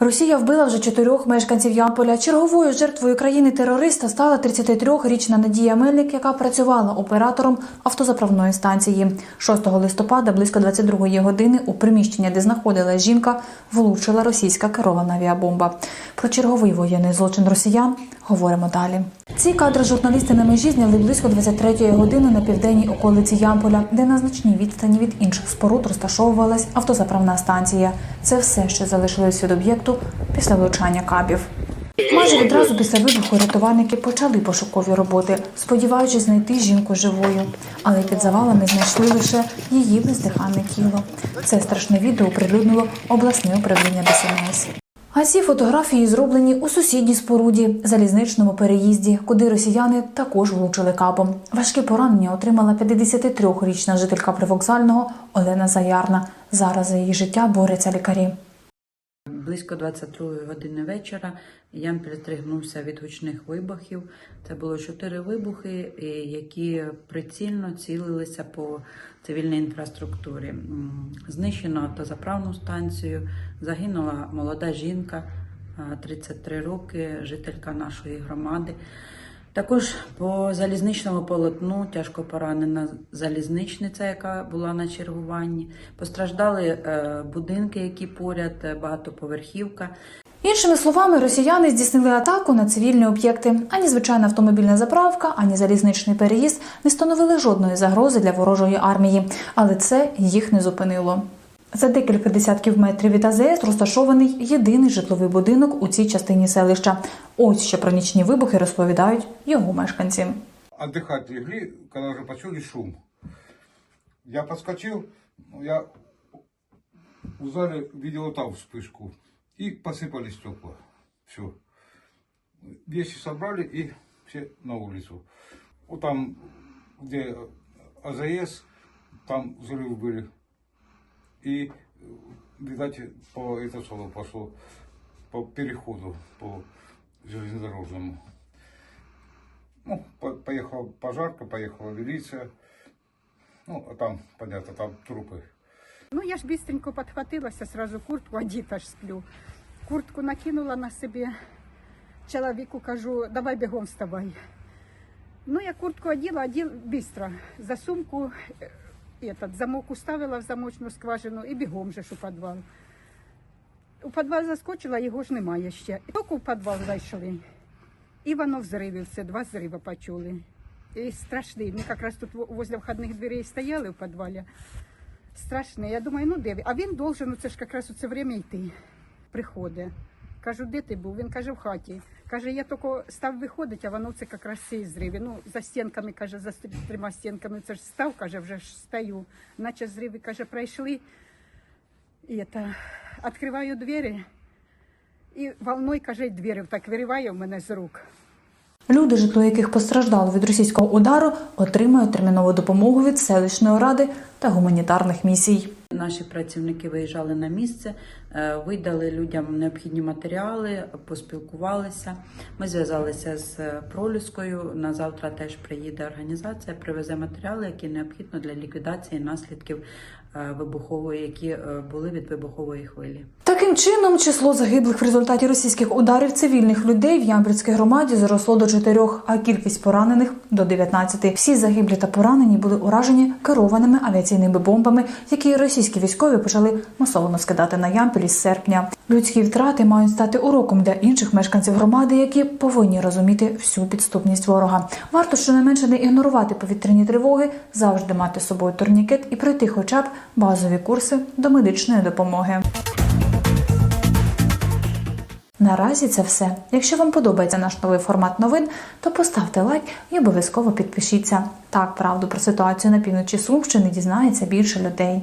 Росія вбила вже чотирьох мешканців Ямполя. Черговою жертвою країни-терориста стала 33-річна Надія Мельник, яка працювала оператором автозаправної станції. 6 листопада, близько 22-ї години, у приміщення, де знаходилась жінка, влучила російська керована авіабомба. Про черговий воєнний злочин росіян говоримо далі. Ці кадри журналісти на межі зняли близько 23-ї години на південній околиці Ямполя, де на значній відстані від інших споруд розташовувалась автозаправна станція. Це все, що залишилось від об'єкту після влучання кабів. Майже відразу після вибуху рятувальники почали пошукові роботи, сподіваючись знайти жінку живою. Але під завалами знайшли лише її бездиханне тіло. Це страшне відео оприлюднило обласне управління ДСНС. А ці фотографії зроблені у сусідній споруді, залізничному переїзді, куди росіяни також влучили капом. Важкі поранення отримала 53-річна жителька привокзального Олена Заярна. Зараз за її життя борються лікарі. Близько 22 години вечора Ян підстригнувся від гучних вибухів. Це було чотири вибухи, які прицільно цілилися по цивільній інфраструктурі. Знищено автозаправну станцію, загинула молода жінка, а, 33 роки, жителька нашої громади. Також по залізничному полотну тяжко поранена залізничниця, яка була на чергуванні. Постраждали е, будинки, які поряд, е, багатоповерхівка. Іншими словами, росіяни здійснили атаку на цивільні об'єкти. Ані звичайна автомобільна заправка, ані залізничний переїзд не становили жодної загрози для ворожої армії, але це їх не зупинило. За декілька десятків метрів від АЗС розташований єдиний житловий будинок у цій частині селища. Ось що про нічні вибухи розповідають його мешканці. отдыхать легли, когда уже почули шум. Я подскочил, ну, я в зале видел там вспышку. И посыпали стекла. Все. Вещи собрали и все на улицу. Вот там, где АЗС, там взрывы были. И, видать, по это соло пошло по переходу, по железнодорожному. Ну, по- поехала пожарка, поехала милиция. Ну, а там, понятно, там трупы. Ну, я ж быстренько подхватилася, сразу куртку одіта ж сплю. Куртку накинула на себе. Чоловіку кажу, давай бігом вставай. Ну, я куртку оділа, оділ быстро. За сумку е, этот, замок уставила в замочну скважину і бігом же ж у підвал. У підвал заскочила, його ж немає ще. Тільки в підвал зайшли. І воно взриви все, два зриви почули. І страшний. Ми якраз тут во- возле входних дверей стояли в підвалі. Страшне. Я думаю, ну де? А він должен, ну це ж якраз у це время йти. Приходить. Кажу, де ти був? Він каже, в хаті. Каже, я тільки став виходити, а воно це якраз цей зриви. Ну, за стінками, каже, за трьома стінками це ж став, каже, вже ж стою. Наче зриви, каже, пройшли. І это, відкриваю двері. І волною, каже, двері так вириває в мене з рук. Люди, житло яких постраждало від російського удару, отримають термінову допомогу від селищної ради та гуманітарних місій. Наші працівники виїжджали на місце, видали людям необхідні матеріали, поспілкувалися. Ми зв'язалися з е, пролюскою. На завтра теж приїде організація, привезе матеріали, які необхідно для ліквідації наслідків е, вибухової, які е, були від вибухової хвилі. Таким чином, число загиблих в результаті російських ударів цивільних людей в Ямбрівській громаді зросло до чотирьох, а кількість поранених до 19. Всі загиблі та поранені були уражені керованими авіаційними бомбами, які російські військові почали масово скидати на Ямпіль із серпня. Людські втрати мають стати уроком для інших мешканців громади, які повинні розуміти всю підступність ворога. Варто щонайменше не ігнорувати повітряні тривоги, завжди мати з собою турнікет і пройти хоча б базові курси до медичної допомоги. Наразі це все. Якщо вам подобається наш новий формат новин, то поставте лайк і обов'язково підпишіться. Так правду про ситуацію на півночі Сумщини дізнається більше людей.